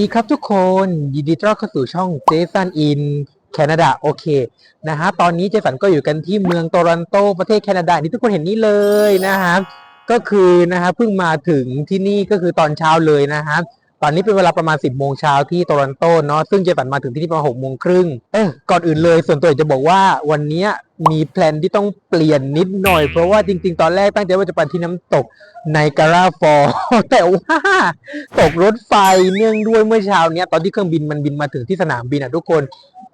ดีครับทุกคนยินดีต้อนรับเข้าสู่ช่องเจสันอินแคนาดาโอเคนะฮะตอนนี้เจสันก็อยู่กันที่เมืองโตรอนโตประเทศแคนาดาที่ทุกคนเห็นนี่เลยนะฮะก็คือนะฮะเพิ่งมาถึงที่นี่ก็คือตอนเช้าเลยนะฮะ ตอนนี้เป็นเวลาประมาณ 10 โมงเช้าที่โตรอนโตเนาะซึ่งเจสันมาถึงที่นี่ประมาณ6โมงครึ่งเออก่อนอื่นเลยส่วนตัวอยากจะบอกว่าวันนี้มีแพลนที่ต้องเปลี่ยนนิดหน่อย เพราะว่าจริง ๆ ตอนแรกตั้งใจว่าจะไปที่น้ำตกในการาฟอร์แต่ว่าตกรถไฟเนื่องด้วยเมื่อเช้าเนี้ยตอนที่เครื่องบินมันบินมาถึงที่สนามบินอะทุกคน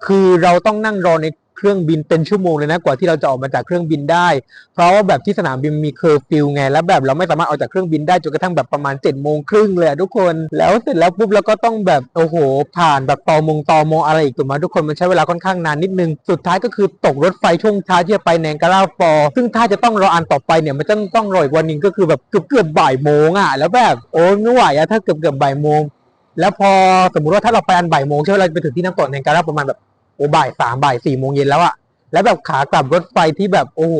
คือเราต้องนั่งรอใน เครื่องบินเป็นชั่วโมงเลยนะกว่าที่เราจะออกมาจากเครื่องบินได้ เพราะว่าแบบที่สนามบินมีเคอร์ฟิวไงแล้วแบบเราไม่สามารถออกจากเครื่องบินได้จนกระทั่งแบบประมาณ7จ็ดโมงครึ่งเลยทุกคนแล้วเสร็จแล้วปุ๊บเราก็ต้องแบบโอ้โห ผ่านแบบตอมงตอมออะไรอีกถูกไหมทุกคนมันใช้เวลาค่อนข้างนานนิดนึงสุดท้ายก็คือตกรถไฟช่วงเช้าที่จะไปแนงการาฟอร์ซึ่งถ้าจะต้องรออันต่อไปเนี่ยมันจะต้องรออีกวันหนึ่งก็คือแบบเกือบเกือบบ่ายโมงอะแล้วแบบโอ้ไม่ไหวอะถ้าเกือบเกือบบ่ายโมงแล้วพอสมมติว่าถ้าเราไปอันบ่ายโมงใช่ไหมเราจะไปถึงที่น้ำตกแนงการาประมาณแบบ อ้บ่ายสามบ่ายสี่โมงเย็นแล้วอะแล้วแบบขากลับรถไฟที่แบบโอ้โห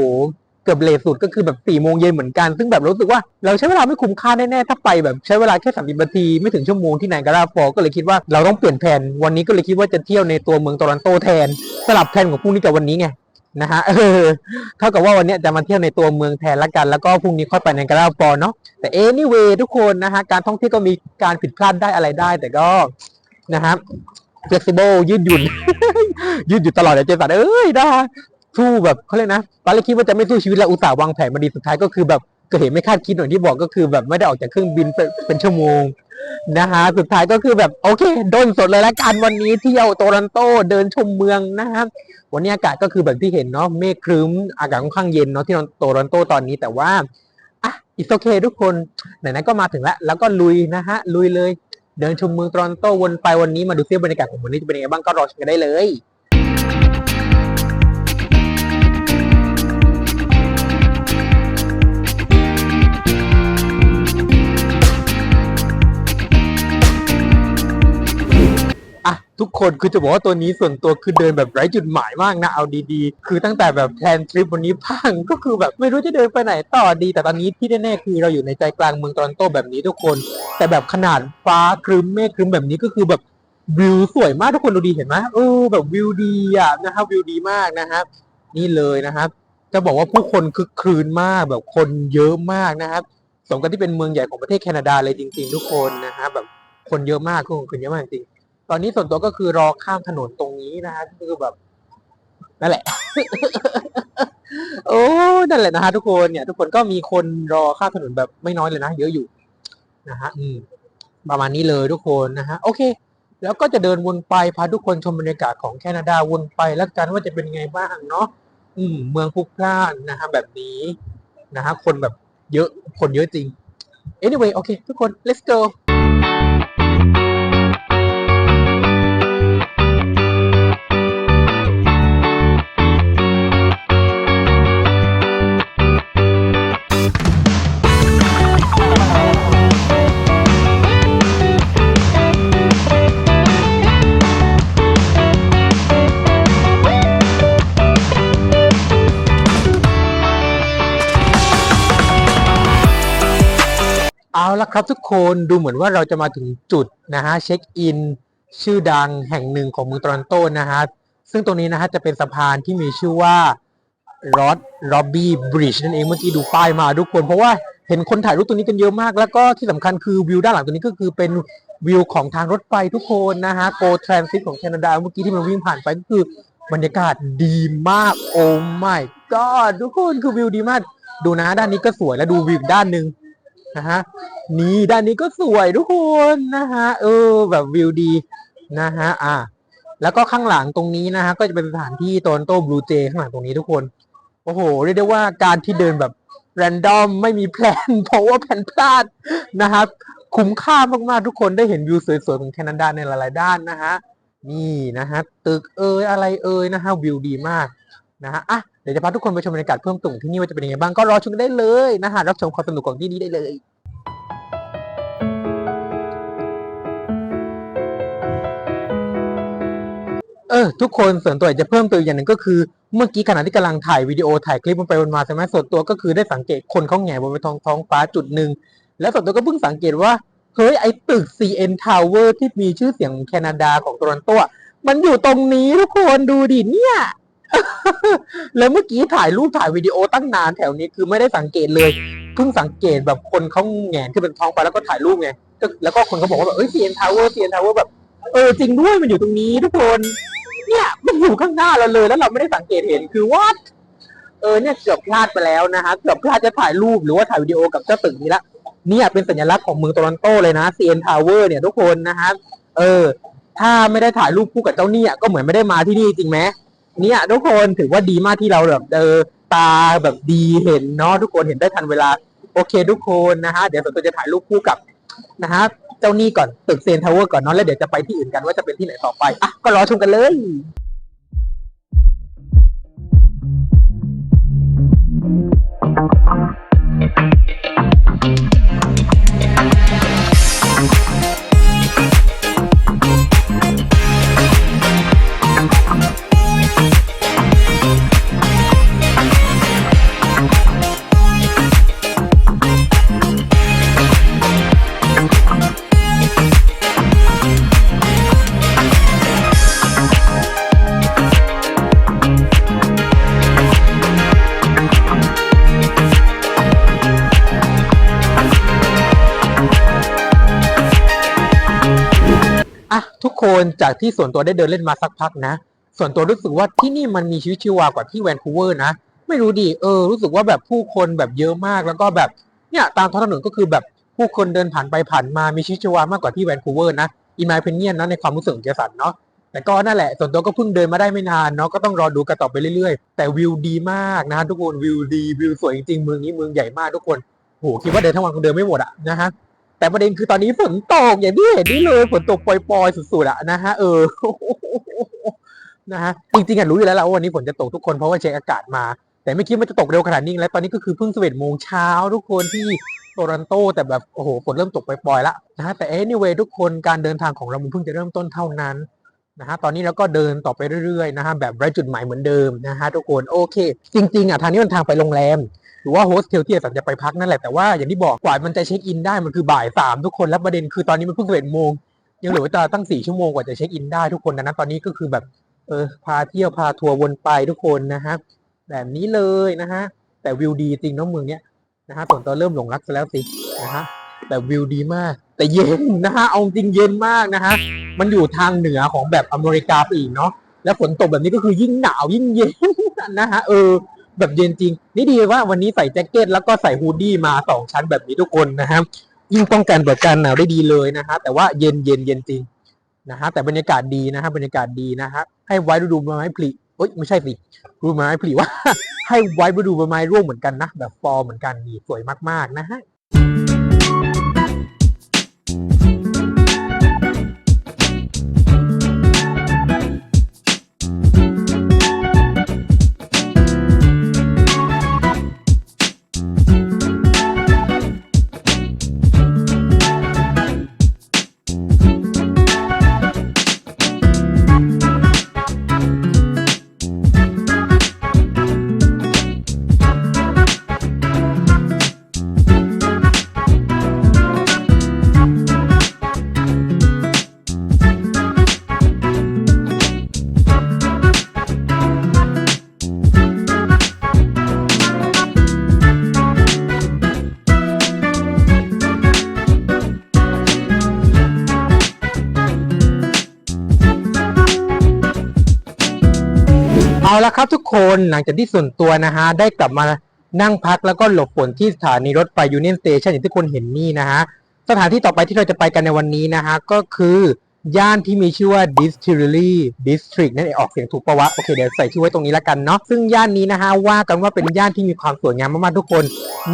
เกือบเลทสุดก็คือแบบสี่โมงเย็นเหมือนกัน ซึ่งแบบรู้สึกว่าเราใช้เวลาไม่คุ้มค่าแน่ๆถ้าไปแบบใช้เวลาแค่สามสิบนาทีไม่ถึงชั่วโมงที่แนการาฟอร์ก็เลยคิดว่าเราต้องเปลี่ยนแผนวันนี้ก็เลยคิดว่าจะเที่ยวในตัวเมืองโตรอนโตแทน สลับแผนของพรุ่งนี้กับวันนี้ไงนะฮะเออเท่ากับว่าวันนี้จะมาเที่ยวในตัวเมืองแทนละกัน แล้วก็พรุ่งนี้ค่อยไปแนการาฟอร์เนาะแต่ anyway ทุกคนนะฮะการท่องเที่ยวก็มีการผิดพลาดได้อะไรได้ แต่ก็นะครับ flexible ยืดหยุ่น ยืดหยุ่นตลอดเลยเจสันเอ้ยนะสู้แบบเขาเรียกนะตอนแรกคิดว่าจะไม่สู้ชีวิตแล้วอุตส่าห์วางแผนมาดีสุดท้ายก็คือแบบกิดเหตุไม่คาดคิดอย่างที่บอกก็คือ แบบไม่ได้ออกจากเครื่องบินเป็นชั่วโมงนะฮะสุดท้ายก็คือแบบโอเคโดนสดเลยละกันวันนี้เที่ยวโตรอนโตเดินชมเมืองนะครับวันนี้อากาศก็คือแบบที่เห็นเนาะเมฆครึ้มอากาศค่อนข้างเย็นเนาะที่โตรอนโตตอนนี้แต่ว่าอะอิสโอเคทุกคนไหนๆก็มาถึงแล้วแล้วก็ลุยนะฮะลุยเลย เดินชมเมืองโตรอนโตวนไปวันนี้มาดูซิบรรยากาศของวันนี้จะเป็นยังไงบ้างก็รอชมกันได้เลย อะทุกคนคือจะบอกว่าตัวนี้ส่วนตัวคือเดินแบบไร้จุดหมายมากนะเอาดีๆ คือตั้งแต่แบบแพลนทริปวันนี้พังก็คือแบบไม่รู้จะเดินไปไหนต่อดี แต่ตอนนี้ที่แน่ๆคือเราอยู่ในใจกลางเมืองตอนโตแบบนี้ทุกคน แต่แบบขนาดฟ้าครึ้มเมฆครึ้มแบบนี้ก็คือแบบวิวสวยมากทุกคนดูดีเห็นไหมเออแบบวิวดีอะนะครับวิวดีมากนะครับนี่เลยนะครับ จะบอกว่าผู้คนคึกคืนมากแบบคนเยอะมากนะครับสมกับที่เป็นเมืองใหญ่ของประเทศแคนาดาเลยจริง ๆ ทุกคนนะฮะแบบคนเยอะมากคนเยอะมากจริง ตอนนี้ส่วนตัวก็คือรอข้ามถนนตรงนี้นะฮะคือแบบนั่นแหละ โอ้นั่นแหละนะฮะทุกคนเนี่ย ทุกคนก็มีคนรอข้ามถนนแบบไม่น้อยเลยนะเยอะอยู่นะฮะอืมประมาณนี้เลยทุกคนนะฮะโอเค แล้วก็จะเดินวนไปพาทุกคนชมบรรยากาศของแคนาดาวนไปแล้วกันว่าจะเป็นไงบ้างเนาะอืม เมืองพลุกพล่านนะฮะแบบนี้นะฮะคนแบบเยอะคนเยอะจริง anyway โอเค ทุกคน let's go ละครับทุกคนดูเหมือนว่าเราจะมาถึงจุดนะฮะเช็คอินชื่อดังแห่งหนึ่งของเมืองโตรอนโตนะฮะซึ่งตรงนี้นะฮะจะเป็นสะพานที่มีชื่อว่ารอดร็อบบี้บริดจ์นั่นเองเมื่อกี้ดูป้ายมาทุกคนเพราะว่าเห็นคนถ่ายรูปตรงนี้กันเยอะมาก แล้วก็ที่สำคัญคือวิวด้านหลังตรงนี้ก็คือเป็นวิวของทางรถไฟทุกคนนะฮะโกทรานซิตของแคนาดาเมื่อกี้ที่มันวิ่งผ่านไปก็คือบรรยากาศดีมากโอ้ my god ทุกคนคือวิวดีมาก ดูนะด้านนี้ก็สวยแล้วดูวิวอีกด้านหนึ่ง นะฮะนี่ด้านนี้ก็สวยทุกคนนะฮะเออ แบบวิวดีนะฮะอะแล้วก็ข้างหลังตรงนี้นะฮะก็จะเป็นสถานที่โตนโต้บลูเจข้างหลังตรงนี้ทุกคนโอ้โหเรียกได้ว่าการที่เดินแบบแรนดอมไม่มีแพลนเพราะว่าแผนพลาดนะครับ คุ้มค่ามากๆทุกคนได้เห็นวิวสวยๆของแคนาดาในหลายๆด้านนะฮะนี่นะฮะตึกเอยอะไรเอยนะฮะวิวดีมากนะฮะอะ เดี๋ยวจะพาทุกคนไปชมบรรยากาศเพิ่มเติมที่นี่ว่าจะเป็นยังไงบ้างก็รอชมกันได้เลยนะฮะรับชมความสนุกของที่นี่ได้เลยเออทุกคนส่วนตัวอยากจะเพิ่มเติมอย่างหนึ่งก็คือ เมื่อกี้ขณะที่กำลังถ่ายวิดีโอถ่ายคลิปมันไปวนมาใช่ไหมส่วนตัวก็คือได้สังเกตคนเขาแหงนบนท้องท้องฟ้าจุดหนึ่งแล้วส่วนตัวก็เพิ่งสังเกตว่าเฮ้ยไอตึก CN Tower ที่มีชื่อเสียงแคนาดาของโตรอนโตมันอยู่ตรงนี้ทุกคนดูดิเนี่ย แล้วเมื่อกี้ถ่ายรูปถ่ายวิดีโอตั้งนานแถวนี้คือไม่ได้สังเกตเลยเพิ่งสังเกตแบบคนเขาแหงนขึ้นเป็นท้องไปแล้วก็ถ่ายรูปไงก็แล้วก็คนเขาบอกว่าแบบเอ้ย CN Tower CN Tower แบบเออจริงด้วยมันอยู่ตรงนี้ทุกคน เนี่ยมันอยู่ข้างหน้าเราเลยแล้วเราไม่ได้สังเกตเห็นคือว่าเออเนี่ยเกือบพลาดไปแล้วนะฮะเกือบพลาดจะถ่ายรูปหรือว่าถ่ายวิดีโอกับเจ้าตึกนี้ละเนี่ยเป็นสัญลักษณ์ของเมืองโตรอนโตเลยนะ CN Tower เนี่ยทุกคนนะฮะเออ ถ้าไม่ได้ถ่ายรูปคู่กับเจ้าเนี่ยก็เหมือนไม่ได้มาที่นี่จริงไหม เนี่ยทุกคนถือว่าดีมากที่เราแบบเออตาแบบดีเห็นเนาะทุกคนเห็นได้ทันเวลา โอเคทุกคนนะฮะเดี๋ยวส่วนตัวจะถ่ายรูปคู่กับนะฮะเจ้านี่ก่อนตึกเซนทาวเวอร์ก่อนเนาะแล้วเดี๋ยวจะไปที่อื่นกันว่าจะเป็นที่ไหนต่อไปอะก็รอชมกันเลยอ นจากที่ส่วนตัวได้เดินเล่นมาสักพักนะ ส่วนตัวรู้สึกว่าที่นี่มันมีชีวิตชีวากว่าที่แวนคูเวอร์นะ ไม่รู้ดิเออ รู้สึกว่าแบบผู้คนแบบเยอะมากแล้วก็แบบเนี่ยตามท้องถนนก็คือแบบผู้คนเดินผ่านไปผ่านมามีชีวิตชีวามากกว่าที่แวนคูเวอร์นะอินมาเพนเนียนนะในความรู้สึกของเจสันเนาะแต่ก็นั่นแหละ ส่วนตัวก็เพิ่งเดินมาได้ไม่นานเนาะก็ต้องรอดูกันต่อไปเรื่อยๆ แต่วิวดีมากนะฮะทุกคนวิวดีวิวสวยจริงๆเมืองนี้เมืองใหญ่มากทุกคนโหคิดว่าเดินทั้งวันคงเดินไม่หมดอะนะฮะ แต่ประเด็นคือตอนนี้ฝนตกอย่างที่เห็นนี่เลยฝนตกปล่อยๆสุดๆอะนะฮะเออนะฮะจริงๆอะรู้อยู่แล้วละว่าวันนี้ฝนจะตกทุกคนเพราะว่าเช็คอากาศมา แต่ไม่คิดว่าจะตกเร็วขนาดนี้แล้วตอนนี้ก็คือเพิ่งสิบเอ็ดโมงเช้าทุกคนที่โตรอนโตแต่แบบโอ้โหฝนเริ่มตกปล่อยๆล้วนะฮะแต่ anyway ทุกคนการเดินทางของเรามันเพิ่งจะเริ่มต้นเท่านั้นนะฮะตอนนี้เราก็เดินต่อไปเรื่อยๆนะฮะแบบไร้จุดหมายเหมือนเดิมนะฮะทุกคนโอเค จริงๆอะทางนี้มันทางไปโรงแรม หรือว่าโฮสเทลที่สันจะไปพักนั่นแหละแต่ว่าอย่างที่บอกกว่ามันจะเช็คอินได้มันคือบ่ายสามทุกคนแล้วประเด็นคือตอนนี้มันเพิ่งเอ็ดโมงยังเหลือเวลาตั้งสี่ชั่วโมงกว่าจะเช็คอินได้ทุกคนดังนั้นตอนนี้ก็คือแบบเออพาเที่ยวพาทัวร์วนไปทุกคนนะฮะแบบนี้เลยนะฮะแต่วิวดีจริงเน้องเมืองเนี้ยนะฮะส่วนตัวเริ่มหลงรักซะแล้วสินะฮะแต่วิวดีมาก แต่เย็นนะฮะเอาจริงเย็นมากนะฮะมันอยู่ทางเหนือของแบบอเมริกาไปอีกเนาะแล้วฝนตกแบบนี้ก็คือยิ่งหนาวยิ่งเย็นนะฮะเออ แบบเย็นจริง นี่ดีว่าวันนี้ใส่แจ็คเก็ตแล้วก็ใส่ฮูดดี้มาสองชั้นแบบนี้ทุกคนนะครับยิ่งป้องกันแบบการหนาวได้ดีเลยนะฮะแต่ว่าเย็นเย็นเย็นจริงนะฮะแต่บรรยากาศดีนะฮะบรรยากาศดีนะฮะให้ไว้ดูใบไม้ผลิเอ้ยไม่ใช่สิดูใบไม้ผลิว่า ให้ไว้ดูใบไม้ร่วงเหมือนกันนะแบบฟอร์เหมือนกันดีสวยมากๆนะฮะ ครับทุกคนหลังจากที่ส่วนตัวนะฮะได้กลับมานั่งพักแล้วก็หลบฝนที่สถานีรถไฟยูเนียนสเตชันอย่างที่ทุกคนเห็นนี่นะฮะสถานที่ต่อไปที่เราจะไปกันในวันนี้นะฮะก็คือย่านที่มีชื่อว่า Distillery District นั่นเองออกเสียงถูกปะวะ โอเค เดี๋ยวใส่ชื่อไว้ตรงนี้แล้วกันเนาะซึ่งย่านนี้นะฮะว่ากันว่าเป็นย่านที่มีความสวยงามมากๆทุกคน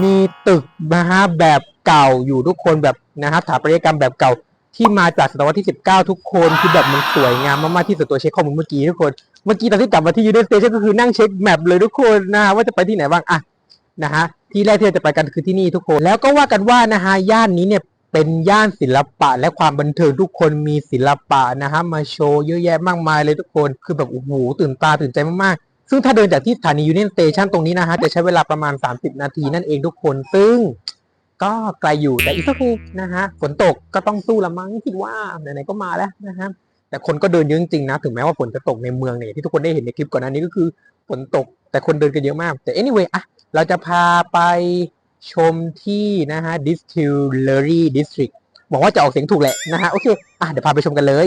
มีตึกนะฮะแบบเก่าอยู่ทุกคนแบบนะฮะสถาปัตยกรรมแบบเก่าที่มาจากศตวรรษที่ 19 ทุกคนคือแบบมันสวยงามมากๆที่สุดตัวเช็คข้อมูลเมื่อกี้ทุกคน เมื่อกี้ตอนที่กลับมาที่ยูเนสเตชันก็คือนั่งเช็คแมปเลยทุกคนนะฮะว่าจะไปที่ไหนบ้างอะนะฮะที่แรกที่เราจะไปกันคือที่นี่ทุกคน แล้วก็ว่ากันว่านะฮะย่านนี้เนี่ยเป็นย่านศิลปะและความบันเทิงทุกคนมีศิลปะนะฮะมาโชว์เยอะแยะมากมายเลยทุกคนคือแบบโอ้โหตื่นตาตื่นใจมากๆ ซึ่งถ้าเดินจากที่สถานียูเนียนสเตชันตรงนี้นะฮะจะใช้เวลาประมาณ 30 นาทีนั่นเองทุกคน ซึ่งก็ไกลอยู่แต่อีกสักทีนะฮะฝนตกก็ต้องสู้ละมั้งคิดว่าไหนๆก็มาแล้วนะฮะ แต่คนก็เดินเยอะจริงๆนะ ถึงแม้ว่าฝนจะตกในเมืองเนี่ยที่ทุกคนได้เห็นในคลิปก่อนหน้านี้ก็คือฝนตกแต่คนเดินกันเยอะมาก แต่ anyway อะเราจะพาไปชมที่นะฮะ distillery district บอกว่าจะออกเสียงถูกแหละนะฮะ โอเค อะเดี๋ยวพาไปชมกันเลย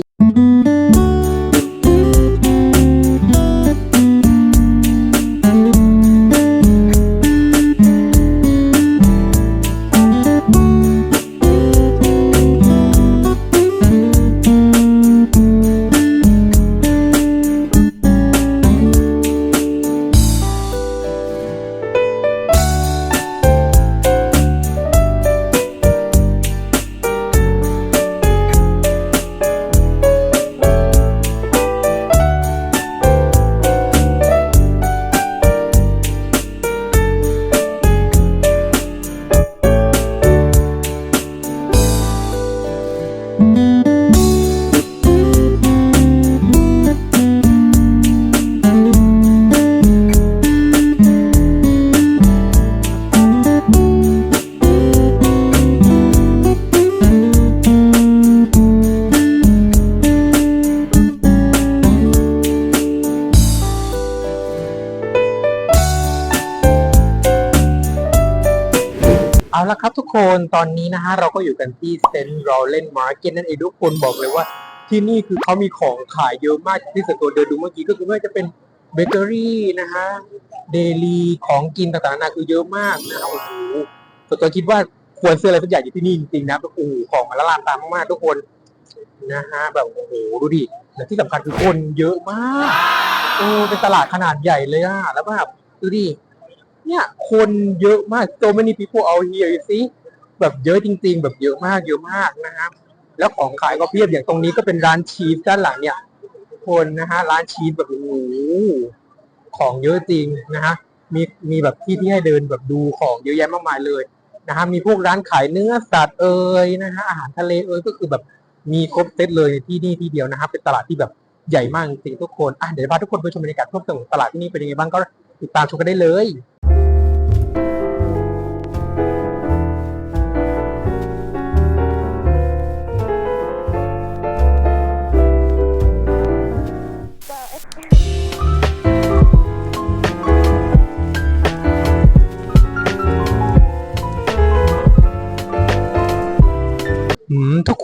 ครับทุกคนตอนนี้นะฮะเราก็อยู่กันที่เซนต์โรเลนมาร์เก็ตนั่นเองทุกคนบอกเลยว่า ที่นี่คือเขามีของขายเยอะมากที่ส่วนตัวเดินดูเมื่อกี้ก็คือไม่ว่าจะเป็นเบเกอรี่นะฮะเดลีของกินต่างๆนานาคือเยอะมากนะฮะโอ้โหส่วนตัวคิดว่าควรซื้ออะไรสักอย่างอยู่ที่นี่จริงๆนะโอ้โหของมันละลานตามากๆทุกคนนะฮะแบบโอ้โหดูดิและที่สำคัญคือคนเยอะมากโอ้เป็นตลาดขนาดใหญ่เลยอะแล้วแบบดูดิเนี่ยคนเยอะมาก so many people out here you see แบบเยอะจริง ๆ แบบเยอะมากเยอะมากนะครับ แล้วของขายก็เพียบอย่างตรงนี้ก็เป็นร้านชีสด้านหลังเนี่ย คนนะฮะร้านชีสแบบโอ้โหของเยอะจริงนะฮะมีมีแบบที่ที่ให้เดินแบบดูของเยอะแยะมากมายเลยนะฮะมีพวกร้านขายเนื้อสัตว์เอ่ยนะฮะอาหารทะเลเอ่ยก็คือแบบมีครบเซตเลยที่นี่ที่เดียวนะฮะเป็นตลาดที่แบบใหญ่มากจริงทุกคนอะเดี๋ยวพาทุกคนไปชมบรรยากาศเพิ่มเติมของตลาดที่นี่เป็นยังไงบ้างก็ติดตามชมกันได้เลย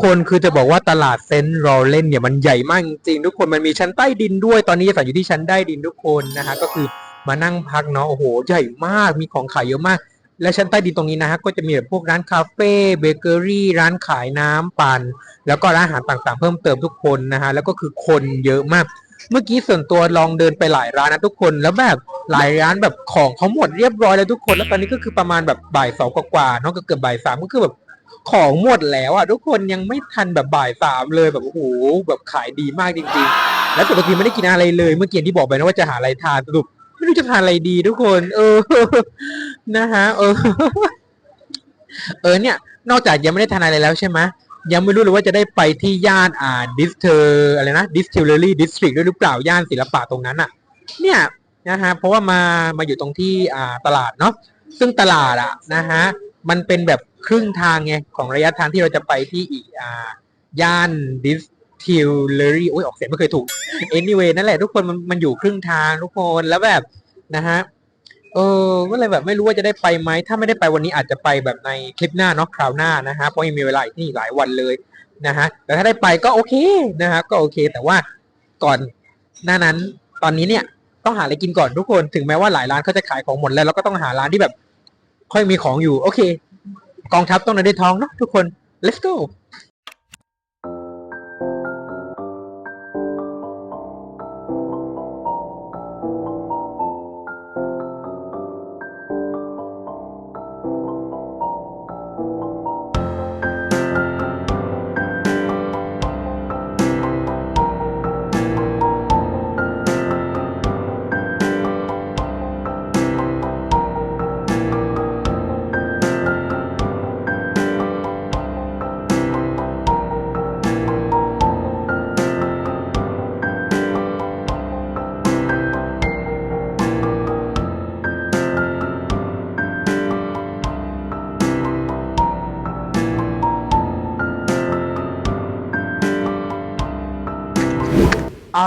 คนคือจะบอกว่าตลาดเซนต์รอเลนเนี่ยมันใหญ่มากจริงทุกคนมันมีชั้นใต้ดินด้วยตอนนี้จะอยู่ที่ชั้นใต้ดินทุกคนนะฮะก็คือมานั่งพักเนาะโอ้โหใหญ่มากมีของขายเยอะมาก และชั้นใต้ดินตรงนี้นะฮะก็จะมีแบบพวกร้านคาเฟ่เบเกอรี่ร้านขายน้ำปั่นแล้วก็ร้านอาหารต่างๆ เพิ่มเติมทุกคนนะฮะแล้วก็คือคนเยอะมาก เมื่อกี้ส่วนตัวลองเดินไปหลายร้านนะทุกคนแล้วแบบหลายร้านแบบของเขาหมดเรียบร้อยแล้วทุกคน แล้วตอนนี้ก็คือประมาณแบบบ่ายสองกว่าๆเนาะก็เกือบบ่ายสามก็คือแบบ ของหมดแล้วอะทุกคนยังไม่ทันแบบบ่ายสามเลยแบบโอ้โหแบบขายดีมากจริง ๆ แล้วปกติไม่ได้กินอะไรเลย เมื่อกี้ที่บอกไปนะว่าจะหาอะไรทานสรุปไม่รู้จะทานอะไรดีทุกคน เออนะฮะเออ เออเนี่ย นอกจากยังไม่ได้ทานอะไรแล้วใช่ไหมยังไม่รู้เลยว่าจะได้ไปที่ย่านอ่าดิสเทอร์อะไรนะดิสทิลเลอรี่ดิสทริกด้วยหรือเปล่าย่านศิลปะตรงนั้นอะ เนี่ยนะฮะเพราะว่ามามาอยู่ตรงที่อ่าตลาดเนาะซึ่งตลาดอะนะฮะมันเป็นแบบ ครึ่งทางไงของระยะทางที่เราจะไปที่อีกอ่าย่านดิสทิลเลอรี่โอ้ยออกเสียงไม่เคยถูก anyway นั่นแหละทุกคนมันมันอยู่ครึ่งทางทุกคนแล้วแบบนะฮะเออก็เลยแบบไม่รู้ว่าจะได้ไปไหม ถ้าไม่ได้ไปวันนี้อาจจะไปแบบในคลิปหน้าเนาะคราวหน้านะฮะเพราะยังมีเวลาอีกนี่หลายวันเลยนะฮะแต่ถ้าได้ไปก็โอเคนะฮะก็โอเค แต่ว่าก่อนหน้านั้นตอนนี้เนี่ยต้องหาอะไรกินก่อนทุกคนถึงแม้ว่าหลายร้านเขาจะขายของหมดแล้วเราก็ต้องหาร้านที่แบบ ค่อยมีของอยู่ โอเค กองทัพต้องเดินด้วยท้องเนาะทุกคน let's go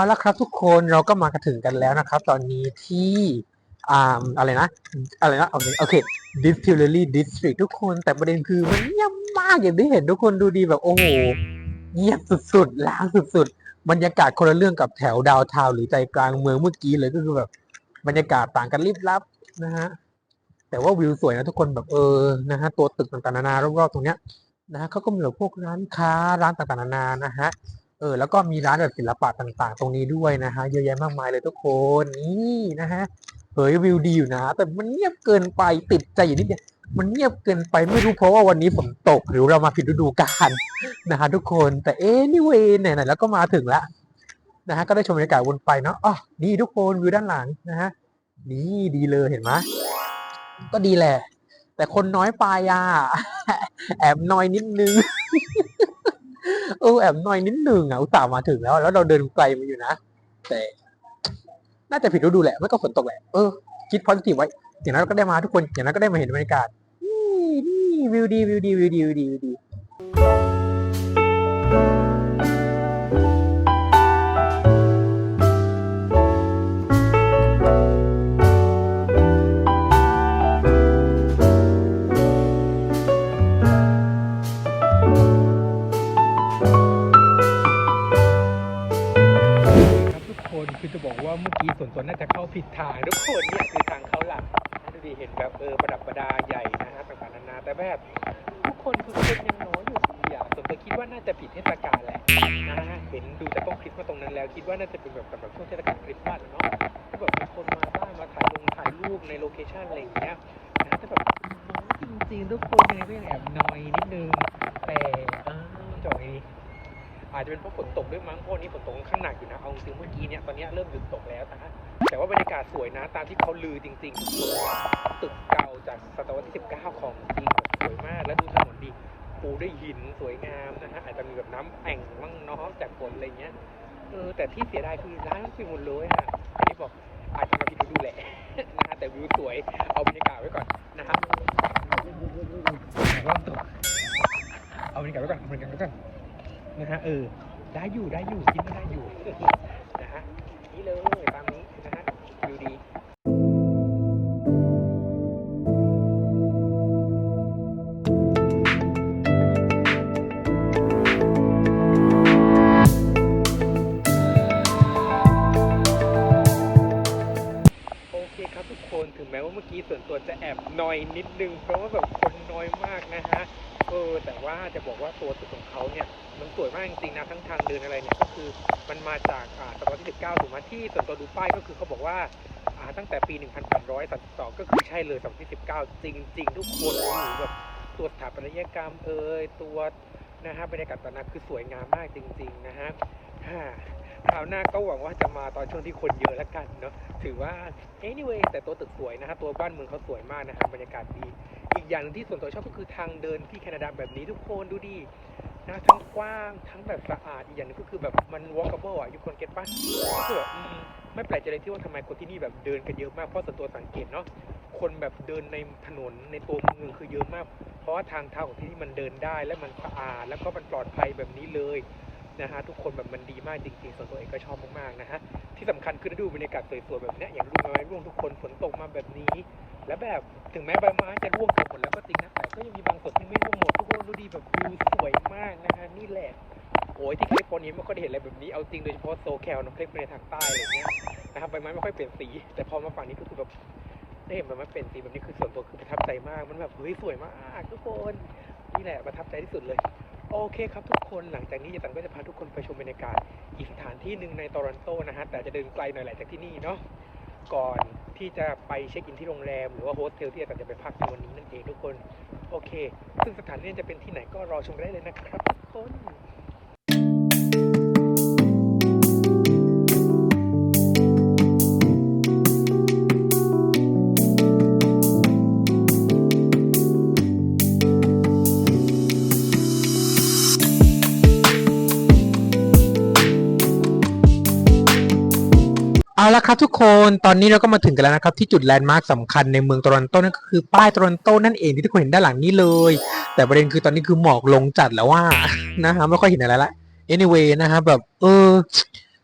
เอาละครับทุกคนเราก็มากระถึงกันแล้วนะครับ ตอนนี้ที่อ่าอะไรนะ อะไรนะโอเคโอเค distillery district ทุกคน แต่ประเด็นคือมันเงียบมากอย่างที่เห็นทุกคนดูดีแบบโอ้โหเงียบสุดๆล้างสุดๆ บรรยากาศคนละเรื่องกับแถวดาวทาวหรือใจกลางเมืองเมื่อกี้เลยก็คือแบบ บรรยากาศต่างกันลิบลับนะฮะแต่ว่าวิวสวยนะทุกคนแบบเออนะฮะตัวตึกต่างๆนานารอบๆตรงเนี้ยนะฮะเขาก็มีแบบพวกร้านค้าร้านต่างๆนานานะฮะ เออแล้วก็มีร้านแบบศิลปะต่างๆ ตรงนี้ด้วยนะฮะเยอะแยะมากมายเลยทุกคนนี่นะฮะเฮ้ยวิวดีอยู่นะแต่มันเงียบเกินไปติดใจอยู่นิดเดียวมันเงียบเกินไปไม่รู้เพราะว่าวันนี้ฝนตกหรือเรามาผิดฤดูกาลนะฮะทุกคนแต่เอ๊นี่เวยไหนๆแล้วก็มาถึงแล้วนะฮะก็ได้ชมบรรยากาศวนไปเนาะอ๋อนี่ทุกคนวิวด้านหลังนะฮะนี่ดีเลยเห็นไหมก็ดีแหละ แต่คนน้อยไปอะแอบน้อยนิดนึง เออแอบหน่อยนิดหนึ่งอะอุตส่าห์มาถึงแล้ว แล้วเราเดินไกลมาอยู่นะ แต่ น่าจะผิดฤดูแหละไม่ก็ฝนตกแหละเออคิดพอสิทีฟไว้อย่างนั้นเราก็ได้มาทุกคนอย่างนั้นก็ได้มาเห็นบรรยากาศนี่นี่วิวดีวิวดีวิวดีวิวดีวิวดี ว่าเมื่อกี้ส่วนตัวน่าจะเข้าผิดทางทุกคนเนี่ยคือทางเข้าหลักดูดีเห็นแบบเออประดับประดาใหญ่นะฮะต่างๆนานาแต่แบบทุกคนคือคนยังน้อยอยู่ดีอะส่วนตัวคิดว่าน่าจะผิดเทศกาลแหละนะฮะเห็นดูจากต้นคริสต์มาตรงนั้นแล้ว คิดว่าน่าจะเป็นแบบสำหรับช่วงเทศกาลคริสต์มาสเนาะก็แบบมีคนมาบ้านมาถ่ายลงถ่ายรูปในโลเคชั่นอะไรอย่างเงี้ยนะแต่แบบน้อยจริงๆทุกคนยังไงก็ยังแอบน้อยนิดนึงแต่อ้าวจอกไงดี อาจจะเป็นเพราะฝนตกด้วยมั้งเพราะวันนี้ฝนตกค่อนข้างหนักอยู่นะเอาจริงเมื่อกี้เนี่ยตอนนี้เริ่มหยุดตกแล้วนะแต่ว่าบรรยากาศสวยนะตามที่เขาลือจริงๆตึกเก่าจากศตวรรษที่ 19 ของจริงสวยมากแล้วดูถนนดีปูด้วยหินสวยงามนะฮะอาจจะมีแบบน้ำแอ่งมั่งเนาะจากฝนอะไรเงี้ยเออแต่ที่เสียดายคือร้านปิดหมดเลยฮะอันนี้บอกอาจจะมาผิดดูแหละนะฮะแต่วิวสวยเอาบรรยากาศไว้ก่อนนะฮะร้อนตกเอาบรรยากาศไว้ก่อนเอาบรรยากาศไว้ก่อน นะฮะเออได้อยู่ได้อยู่คิดว่าได้อยู่นะฮะนี่เลยตามนี้นะฮะดูดีโอเคครับทุกคนถึงแม้ว่าเมื่อกี้ส่วนตัวจะแอบนอยนิดนึง เพราะว่าแบบ งทางเดินอะไรเนี่ยก็คือมันมาจากอ่าศตวรรษที่19ถูกไหมที่ส่วนตัวดูป้ายก็คือเขาบอกว่าตั้งแต่ปี 1332 ก็คือใช่เลยศตวรรษที่ 19 จริง ๆ ทุกคนโอ้โหแบบตัวสถาปัตยกรรมเอ่ยตัวนะฮะบรรยากาศตอนนั้นคือสวยงามมากจริง ๆ นะฮะฮ่าคราวหน้าก็หวังว่าจะมาตอนช่วงที่คนเยอะแล้วกันเนาะถือว่า anyway แต่ตัวตึกสวยนะฮะตัวบ้านเมืองเขาสวยมากนะฮะบรรยากาศดี อีกอย่างหนึ่งที่ส่วนตัวชอบก็คือทางเดินที่แคนาดาแบบนี้ทุกคนดูดิ นะทั้งกว้างทั้งแบบสะอาดอีกอย่างหนึงก็คือแบบมัน walkable อะยูคนเก็ตปะก็คือแบบไม่แปลกใจเลยที่ว่าทำไมคนที่นี่แบบเดินกันเยอะมากเพราะส่วนตัวสังเกตเนาะคนแบบเดินในถนนในตัวเมืองคือเยอะมาก เพราะว่าทางเท้าของที่นี่มันเดินได้และมันสะอาดแล้วก็มันปลอดภัยแบบนี้เลยนะฮะทุกคนแบบมันดีมากจริงๆส่วนตัวเองก็ชอบมากๆนะฮะที่สำคัญคือดูบรรยากาศสวยๆแบบนี้อย่างดูไม้ร่วงทุกคนฝนตกมาแบบนี้ แล้วแบบถึงแม้ใบไม้จะร่วงเกือบหมดแล้วก็จริงนะแต่ก็ยังมีบางส่วนที่ไม่ร่วงหมดทุกคนดูดีแบบวิวสวยมากนะฮะนี่แหละโอ้ยที่แคลิฟอร์เนียไม่ค่อยได้เห็นอะไรแบบนี้เอาจริงโดยเฉพาะโซแคลนะคลิฟอร์เนียทางใต้อะไรเงี้ยนะครับใบไม้ไม่ค่อยเปลี่ยนสี แต่พอมาฝั่งนี้ก็คือแบบได้เห็นใบไม้เปลี่ยนสีแบบนี้คือส่วนตัวคือประทับใจมากมันแบบเฮ้ยสวยมากทุกคนนี่แหละประทับใจที่สุดเลยโอเคครับทุกคนหลังจากนี้เจสันก็จะพาทุกคนไปชมบรรยากาศอีกสถานที่หนึ่งในโตรอนโตนะฮะแต่จะเดินไกลหน่อยแหละจากที่นี่เนาะ ก่อนที่จะไปเช็คอินที่โรงแรม หรือว่าโฮสเทลที่อาจารย์จะไปพักในวันนี้นั่นเองทุกคน โอเค ซึ่งสถานที่จะเป็นที่ไหนก็รอชมได้เลยนะครับทุกคน ละครับทุกคนตอนนี้เราก็มาถึงกันแล้วนะครับที่จุดแลนด์มาร์คสำคัญในเมืองโตรอนโตนั่นก็คือป้ายโตรอนโตนั่นเองที่ทุกคนเห็นด้านหลังนี้เลย แต่ประเด็นคือตอนนี้คือหมอกลงจัดแล้วว่านะฮะไม่ค่อยเห็นอะไรละ anyway นะฮะแบบเออ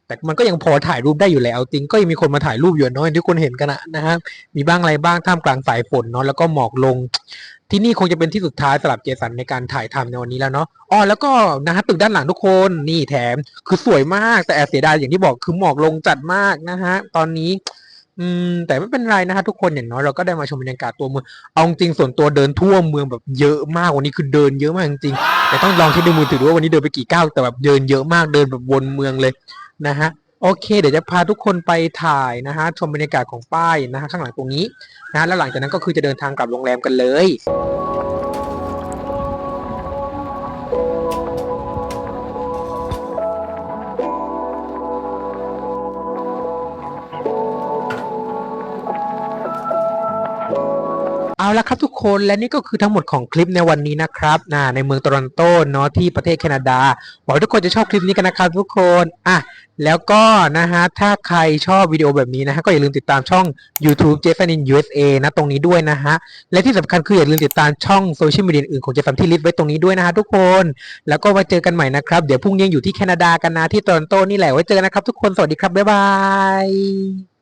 แต่มันก็ยังพอถ่ายรูปได้อยู่และเอาจริงก็ยังมีคนมาถ่ายรูปอยู่เนาะอย่างที่คนเห็นกันนะนะฮะมีบ้างอะไรบ้างท่ามกลางสายฝนเนาะแล้วก็หมอกลง ที่นี่คงจะเป็นที่สุดท้ายสำหรับเจสันในการถ่ายทำในวันนี้แล้วเนาะอ๋อแล้วก็นะฮะตึกด้านหลังทุกคนนี่แถมคือสวยมากแต่แอบเสียดายอย่างที่บอกคือหมอกลงจัดมากนะฮะตอนนี้อืมแต่ไม่เป็นไรนะฮะทุกคนอย่างน้อยเราก็ได้มาชมบรรยากาศตัวเมืองเอาจริงส่วนตัวเดินทั่วเมืองแบบเยอะมากวันนี้คือเดินเยอะมากจริงแต่ต้องลองเช็คดูมือถือว่าวันนี้เดินไปกี่ก้าวแต่แบบเดินเยอะมากเดินแบบวนเมืองเลย นะฮะโอเค เดี๋ยวจะพาทุกคนไปถ่ายนะฮะชมบรรยากาศของป้ายนะฮะข้างหลังตรงนี้นะฮะแล้วหลังจากนั้นก็คือจะเดินทางกลับโรงแรมกันเลย เอาละครับทุกคนและนี่ก็คือทั้งหมดของคลิปในวันนี้นะครับนะในเมืองโตรอนโตเนาะที่ประเทศแคนาดาหวังทุกคนจะชอบคลิปนี้กันนะครับทุกคนอะแล้วก็นะฮะถ้าใครชอบวิดีโอแบบนี้นะฮะก็อย่าลืมติดตามช่อง YouTube j f a n in USA นะตรงนี้ด้วยนะฮะและที่สำคัญคืออย่าลืมติดตามช่องโซเชียลมีเดียอื่นของเจฟันที่ลิสต์ไว้ตรงนี้ด้วยนะฮะทุกคน แล้วก็ไว้เจอกันใหม่นะครับเดี๋ยวพรุ่งนี้ยังอยู่ที่แคนาดากันนะที่โตรอนโตนี่แหละไว้เจอกันนะครับทุกคนสวัสดีครับบ๊ายบาย